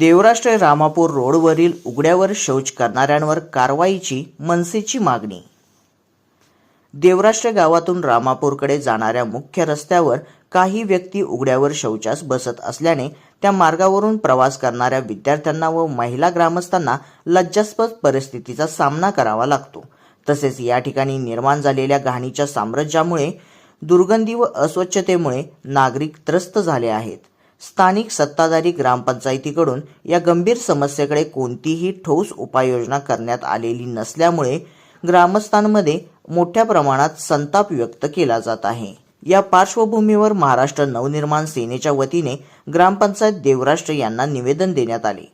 देवराष्ट्र रामापूर रोडवरील उघड्यावर शौच करणाऱ्यांवर कारवाईची मनसेची मागणी. देवराष्ट्र गावातून रामापूरकडे जाणाऱ्या मुख्य रस्त्यावर काही व्यक्ती उघड्यावर शौचास बसत असल्याने त्या मार्गावरून प्रवास करणाऱ्या विद्यार्थ्यांना व महिला ग्रामस्थांना लज्जास्पद परिस्थितीचा सामना करावा लागतो. तसेच या ठिकाणी निर्माण झालेल्या घाणीच्या साम्राज्यामुळे दुर्गंधी व अस्वच्छतेमुळे नागरिक त्रस्त झाले आहेत. स्थानिक सत्ताधारी ग्रामपंचायतीकडून या गंभीर समस्येकडे कोणतीही ठोस उपाययोजना करण्यात आलेली नसल्यामुळे ग्रामस्थांमध्ये मोठ्या प्रमाणात संताप व्यक्त केला जात आहे. या पार्श्वभूमीवर महाराष्ट्र नवनिर्माण सेनेच्या वतीने ग्रामपंचायत देवराष्ट्र यांना निवेदन देण्यात आले.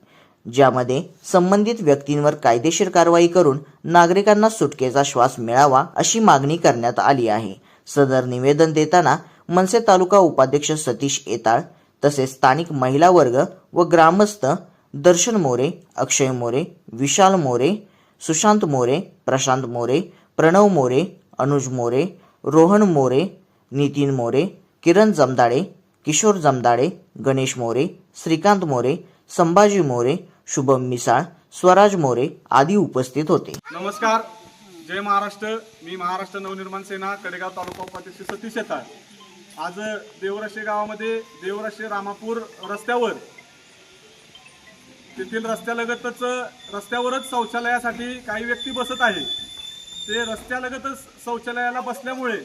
ज्यामध्ये संबंधित व्यक्तींवर कायदेशीर कारवाई करून नागरिकांना सुटकेचा श्वास मिळावा अशी मागणी करण्यात आली आहे. सदर निवेदन देताना मनसे तालुका उपाध्यक्ष सतीश येताळ तसेच स्थानिक महिला वर्ग व ग्रामस्थ दर्शन मोरे अक्षय मोरे विशाल मोरे सुशांत मोरे प्रशांत मोरे प्रणव मोरे अनुज मोरे रोहन मोरे नितीन मोरे किरण जमदाडे किशोर जमदाडे गणेश मोरे श्रीकांत मोरे संभाजी मोरे शुभम मिसाळ स्वराज मोरे आदी उपस्थित होते. नमस्कार. जय महाराष्ट्र. मी महाराष्ट्र नवनिर्माण सेना कडेगाव तालुका उपाध्यक्ष सतीश येतात आज देवराशे गावामध्ये देवराशे रामापूर रस्त्यावर तेथील रस्त्यालगतच रस्त्यावरच शौचालयासाठी काही व्यक्ती बसत आहे. ते रस्त्यालगतच शौचालयाला बसल्यामुळे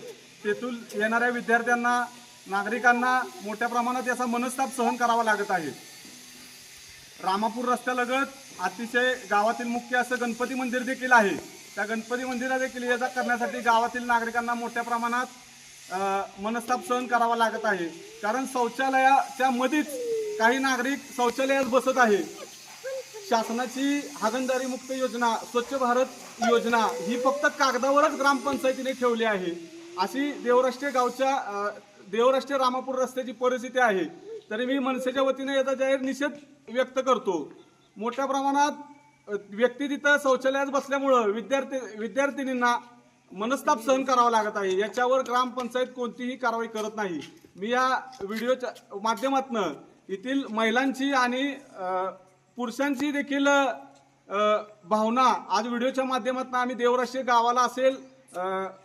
तेथून येणाऱ्या विद्यार्थ्यांना नागरिकांना मोठ्या प्रमाणात याचा मनस्ताप सहन करावा लागत आहे. रामापूर रस्त्यालगत अतिशय गावातील मुख्य असं गणपती मंदिर देखील आहे. त्या गणपती मंदिरा देखील ये जा करण्यासाठी गावातील नागरिकांना मोठ्या प्रमाणात मनस्ताप सहन करावा लागत आहे. कारण शौचालयाच्या मध्येच काही नागरिक शौचालयात बसत आहे. शासनाची हागणदारी मुक्त योजना स्वच्छ भारत योजना ही फक्त कागदावरच ग्रामपंचायतीने ठेवली आहे. अशी देवराष्ट्रीय गावच्या देवराष्ट्रीय रामापूर रस्त्याची परिस्थिती आहे. तरी मी मनसेच्या वतीने याचा जाहीर निषेध व्यक्त करतो. मोठ्या प्रमाणात व्यक्ती तिथं शौचालयात बसल्यामुळं विद्यार्थी विद्यार्थिनींना मनस्ताप सहन करावा लागत आहे. याच्यावर ग्रामपंचायत कोणतीही कारवाई करत नाही. मी या व्हिडिओच्या माध्यमातनं येथील महिलांची आणि पुरुषांची देखील भावना आज व्हिडिओच्या माध्यमातून आम्ही देवराष्ट्रीय गावाला असेल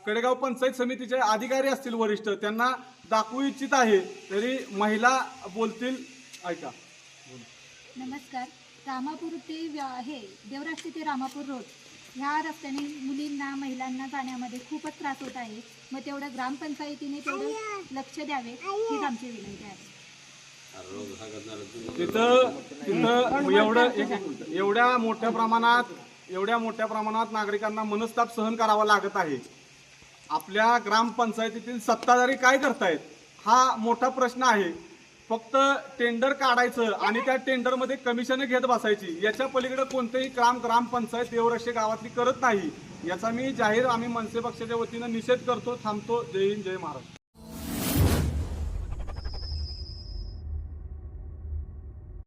कडेगाव पंचायत समितीचे अधिकारी असतील वरिष्ठ त्यांना दाखवू इच्छित आहे. तरी महिला बोलतील. ऐका. नमस्कार. रामापूर ते हे ते रामापूर रोड. ह्या रस्त्याने मुलींना महिलांना जाण्यामध्ये खूपच त्रास होत आहे. मग तेवढं ग्रामपंचायतीने तेवढं लक्ष द्यावे हीच आमची विनंती आहे. तिथं तिथं एवढं एक- एवढ्या मोठ्या प्रमाणात एवढ्या मोठ्या प्रमाणात नागरिकांना मनस्ताप सहन करावा लागत आहे. आपल्या ग्रामपंचायतीतील सत्ताधारी काय करतायत? हा मोठा प्रश्न आहे. फक्त टेंडर काढायचं आणि त्या टेंडरमध्ये कमिशन घेत बसायची. याच्या पलीकडे कोणतेही काम ग्रामपंचायत देवरक्षे गावातली करत नाही. याचा मी जाहीर आम्ही मनसे पक्षाच्या वतीनं निषेध करतो थांबतो. जय हिंद जय महाराष्ट्र.